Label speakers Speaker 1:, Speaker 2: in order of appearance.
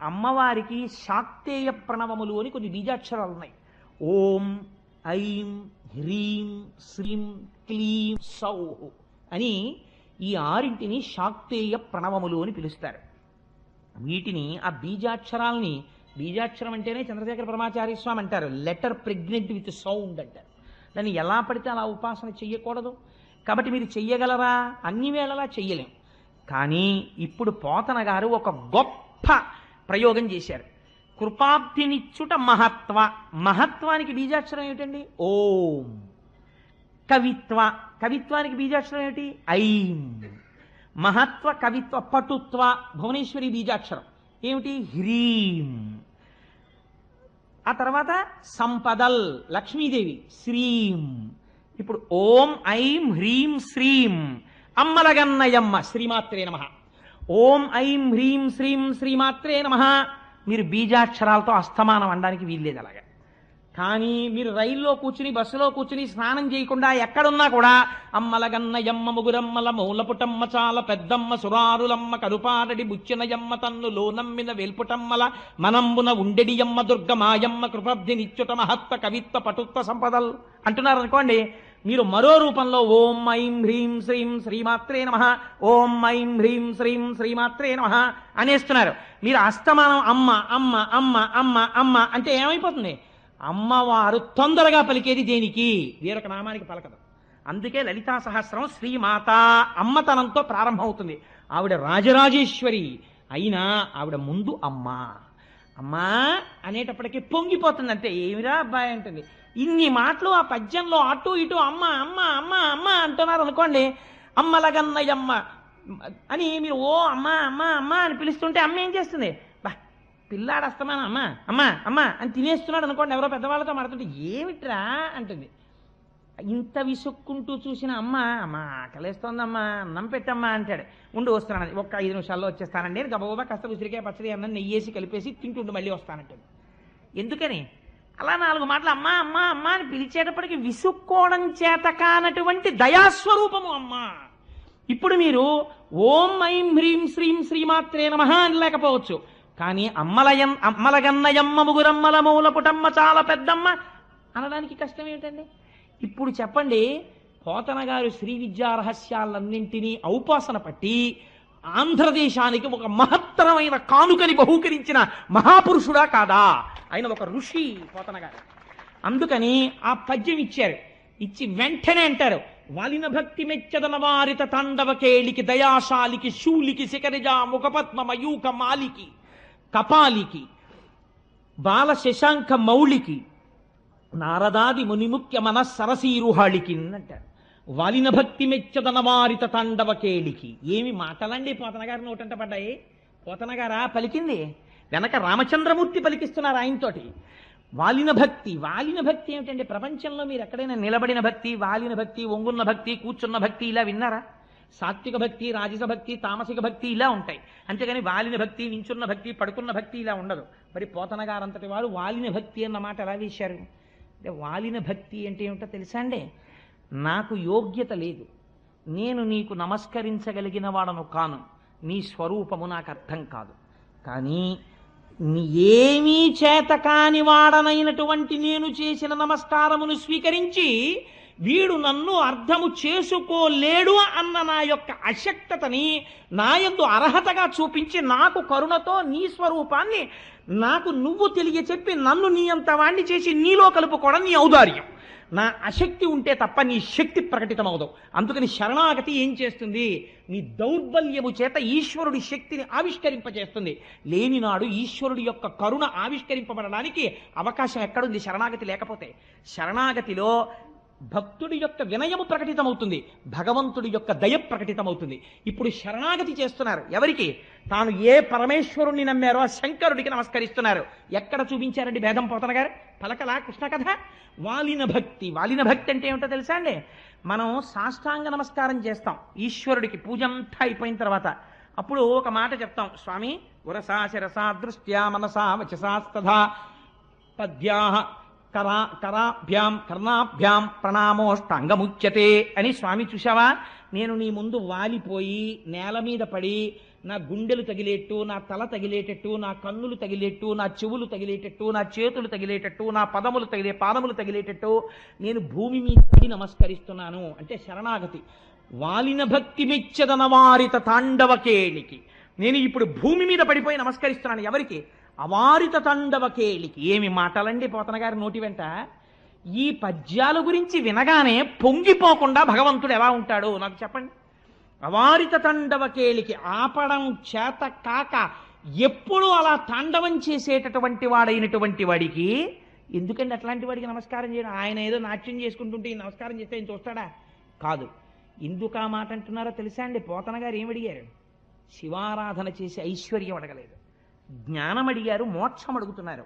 Speaker 1: అమ్మవారికి శాక్తేయ ప్రణవములు అని కొన్ని బీజాక్షరాలు ఉన్నాయి. ఓం ఐం హ్రీం శ్రీం క్లీం సౌ అని ఈ ఆరింటిని శాక్తేయ ప్రణవములు అని పిలుస్తారు. వీటిని ఆ బీజాక్షరాల్ని బీజాక్షరం అంటేనే చంద్రశేఖర పరమాచార్య స్వామి అంటారు లెటర్ ప్రెగ్నెంట్ విత్ సౌండ్ అంటారు. దాన్ని ఎలా పడితే అలా ఉపాసన చెయ్యకూడదు. కాబట్టి మీరు చెయ్యగలరా? అన్ని వేళలా చెయ్యలేం. కానీ ఇప్పుడు పోతన గారు ఒక గొప్ప ప్రయోగం చేశారు. కృపాబ్ధినిచ్చుట మహత్వ మహత్వానికి బీజాక్షరం ఏమిటండి? ఓం. కవిత్వ కవిత్వానికి బీజాక్షరం ఏమిటి? ఐం. మహత్వ కవిత్వ పటుత్వ భువనేశ్వరి బీజాక్షరం. ఏమిటి? హ్రీం. ఆ తర్వాత సంపదల్ లక్ష్మీదేవి శ్రీం. ఇప్పుడు ఓం ఐం హ్రీం శ్రీం. అమ్మలగన్నయమ్మ శ్రీమాత్రే నమ. ఓం ఐం హ్రీం శ్రీం శ్రీమాత్రే నమ. మీరు బీజాక్షరాలతో అస్తమానం అనడానికి వీల్లేదు అలాగా. కానీ మీరు రైల్లో కూర్చుని బస్సులో కూర్చుని స్నానం చేయకుండా ఎక్కడున్నా కూడా అమ్మలగన్నయమ్మ ముగురమ్మల మూలపుటమ్మ చాల పెద్దమ్మ సురారులమ్మ కరుపారడి బుచ్చినయమ్మ తన్ను లోనమ్మిన వేల్పుటమ్మల మనంబున ఉండెడియమ్మ దుర్గమాయమ్మ కృపబ్ధి నిత్యుట మహత్వ కవిత్వ పటుత్వ సంపదలు. అంటున్నారు అనుకోండి మీరు మరో రూపంలో ఓం ఐం హ్రీం శ్రీం శ్రీమాత్రే నమ ఓం ఐం హ్రీం శ్రీం శ్రీమాత్రే నమ అనేస్తున్నారు. మీరు అస్తమానం అమ్మ అమ్మ అమ్మ అమ్మ అమ్మ అంటే ఏమైపోతుంది? అమ్మవారు తొందరగా పలికేది దేనికి? వేరొక నామానికి పలకదు. అందుకే లలితా సహస్రం శ్రీమాత అమ్మతనంతో ప్రారంభమవుతుంది. ఆవిడ రాజరాజేశ్వరి అయినా ఆవిడ ముందు అమ్మ. అమ్మా అనేటప్పటికీ పొంగిపోతుంది అంతే ఏమిరా అబ్బాయి అంటుంది. ఇన్ని మాటలు ఆ పద్యంలో అటు ఇటు అమ్మ అమ్మ అమ్మ అమ్మ అంటున్నారు అనుకోండి అమ్మలగన్నయ్యమ్మ అని మీరు ఓ అమ్మ అమ్మ అమ్మ అని పిలుస్తుంటే అమ్మ ఏం చేస్తుంది? బా పిల్లాడు అస్తమాన అమ్మ అమ్మ అమ్మ అని తినేస్తున్నాడు అనుకోండి ఎవరో పెద్దవాళ్ళతో మాడుతుంటే ఏమిట్రా అంటుంది. ఇంత విసుక్కుంటూ చూసిన అమ్మ అమ్మ ఆకలేస్తోందమ్మా అన్నం పెట్టమ్మా అంటాడు. ఉండి వస్తున్నాను ఒక్క ఐదు నిమిషాల్లో వచ్చేస్తానండి. గబగబా కాస్త ఉసిరికాయ పచ్చడి అన్నం నెయ్యేసి కలిపేసి తింటుండు మళ్ళీ వస్తానంటుంది. ఎందుకని? అలా నాలుగు మాటలు అమ్మా అమ్మా అమ్మా అని పిలిచేటప్పటికి విసుక్కోవడం చేత కానటువంటి దయాస్వరూపము అమ్మా. ఇప్పుడు మీరు ఓం ఐం హ్రీం శ్రీం శ్రీమాత్రే నమ అని లేకపోవచ్చు. కానీ అమ్మలయం అమ్మలగన్నయమ్మ ముగురమ్మల మూల పుటమ్మ చాలా పెద్దమ్మ అనడానికి కష్టం ఏమిటండి? ఇప్పుడు చెప్పండి పోతన గారు శ్రీ విద్యా రహస్యాలన్నింటినీ ఔపాసన పట్టి ఆంధ్రదేశానికి ఒక మహత్తరమైన కానుకని బహూకరించిన మహాపురుషుడా కాదా? ఆయన ఒక ఋషి పోతన గారు. అందుకని ఆ పద్యం ఇచ్చారు. ఇచ్చి వెంటనే అంటారు వాలిన భక్తి మెచ్చదన వారిత తాండవ కేళికి దయాశాలికి శూలికి శిఖరిజా ముఖపద్మ మయూక మాలికి కపాలికి బాల శశాంక మౌళికి నారదాది మునిముఖ్య మన సరసీరుహాళికి అంటారు. వాలిన భక్తి మెచ్చదన వారిత తాండవ కేళికి ఏమి మాటలండి పోతనగారి నోటంట పడ్డాయి? పోతన గారా? పలికింది? వెనక రామచంద్రమూర్తి పలికిస్తున్నారు ఆయనతోటి. వాలిన భక్తి వాలిన భక్తి ఏమిటంటే ప్రపంచంలో మీరు ఎక్కడైనా నిలబడిన భక్తి వాలిన భక్తి ఒంగున్న భక్తి కూర్చున్న భక్తి ఇలా విన్నారా? సాత్విక భక్తి రాజస భక్తి తామసిక భక్తి ఇలా ఉంటాయి. అంతేగాని వాలిన భక్తి నించున్న భక్తి పడుకున్న భక్తి ఇలా ఉండదు. మరి పోతన గారంతటి వారు వాలిన భక్తి అన్న మాట ఎలా వేశారు? అంటే వాలిన భక్తి అంటే ఏమిటో తెలుసా అండి? నాకు యోగ్యత లేదు. నేను నీకు నమస్కరించగలిగిన వాడను కాను. నీ స్వరూపము నాకు అర్థం కాదు. కానీ ఏమీ చేత కాని వాడనైనటువంటి నేను చేసిన నమస్కారమును స్వీకరించి వీడు నన్ను అర్థము చేసుకోలేడు అన్న నా యొక్క అశక్తతని నా యందు అర్హతగా చూపించి నాకు కరుణతో నీ స్వరూపాన్ని నాకు నువ్వు తెలియచెప్పి నన్ను నీ అంత వాణ్ణి చేసి నీలో కలుపుకోవడం నీ ఔదార్యం. నా అశక్తి ఉంటే తప్ప నీ శక్తి ప్రకటితమవదు. అందుకని శరణాగతి ఏం చేస్తుంది? నీ దౌర్బల్యము చేత ఈశ్వరుడి శక్తిని ఆవిష్కరింపజేస్తుంది. లేనినాడు ఈశ్వరుడి యొక్క కరుణ ఆవిష్కరింపబడడానికి అవకాశం ఎక్కడుంది? శరణాగతి లేకపోతే. శరణాగతిలో భక్తుడి యొక్క వినయము ప్రకటితమవుతుంది భగవంతుడి యొక్క దయ ప్రకటితమవుతుంది. ఇప్పుడు శరణాగతి చేస్తున్నారు. ఎవరికి? తాను ఏ పరమేశ్వరుణ్ణి నమ్మారో ఆ శంకరుడికి నమస్కరిస్తున్నారు. ఎక్కడ చూపించారండి భేదం పోతన గారు? పలకలా కృష్ణ కథ? వాలిన భక్తి. వాలిన భక్తి అంటే ఏమిటో తెలుసా అండి? మనం సాష్టాంగ నమస్కారం చేస్తాం. ఈశ్వరుడికి పూజ అంతా అయిపోయిన తర్వాత. అప్పుడు ఒక మాట చెప్తాం. స్వామి ఉరసా శిరసా దృష్ట్యా మనసా వచసాస్తథా. పద్యాహ కరా కరాభ్యాం కర్ణాభ్యాం ప్రణామోష్టాంగముచ్యతే అని స్వామి చూశావా? నేను నీ ముందు వాలిపోయి నేల మీద పడి నా గుండెలు తగిలేట్టు నా తల తగిలేటట్టు నా కన్నులు తగిలేట్టు నా చెవులు తగిలేటట్టు నా చేతులు తగిలేటట్టు నా పదములు తగిలే పాదములు తగిలేటట్టు నేను భూమి మీద నమస్కరిస్తున్నాను. అంటే శరణాగతి. వాలిన భక్తి మెచ్చదన వారిత తాండవకేళికి నేను ఇప్పుడు భూమి మీద పడిపోయి నమస్కరిస్తున్నాను. ఎవరికి? అవారిత తాండవకేళికి ఏమి మాటలండి పోతన గారి నోటి వెంట? ఈ పద్యాల గురించి వినగానే పొంగిపోకుండా భగవంతుడు ఎలా ఉంటాడో? నాకు చెప్పండి. అవారిత తాండవకేళికి ఆపడం చేత కాక ఎప్పుడు అలా తాండవం చేసేటటువంటి వాడైనటువంటి వాడికి ఎందుకండి అట్లాంటి వాడికి నమస్కారం చేయడం? ఆయన ఏదో నాట్యం చేసుకుంటుంటే ఈ నమస్కారం చేస్తే ఆయన చూస్తాడా? కాదు. ఎందుకు ఆ మాట అంటున్నారో తెలుసా అండి? పోతన గారు ఏమి అడిగారు శివారాధన చేసి ఐశ్వర్యం అడగలేదు. జ్ఞానం అడిగారు మోక్షం అడుగుతున్నారు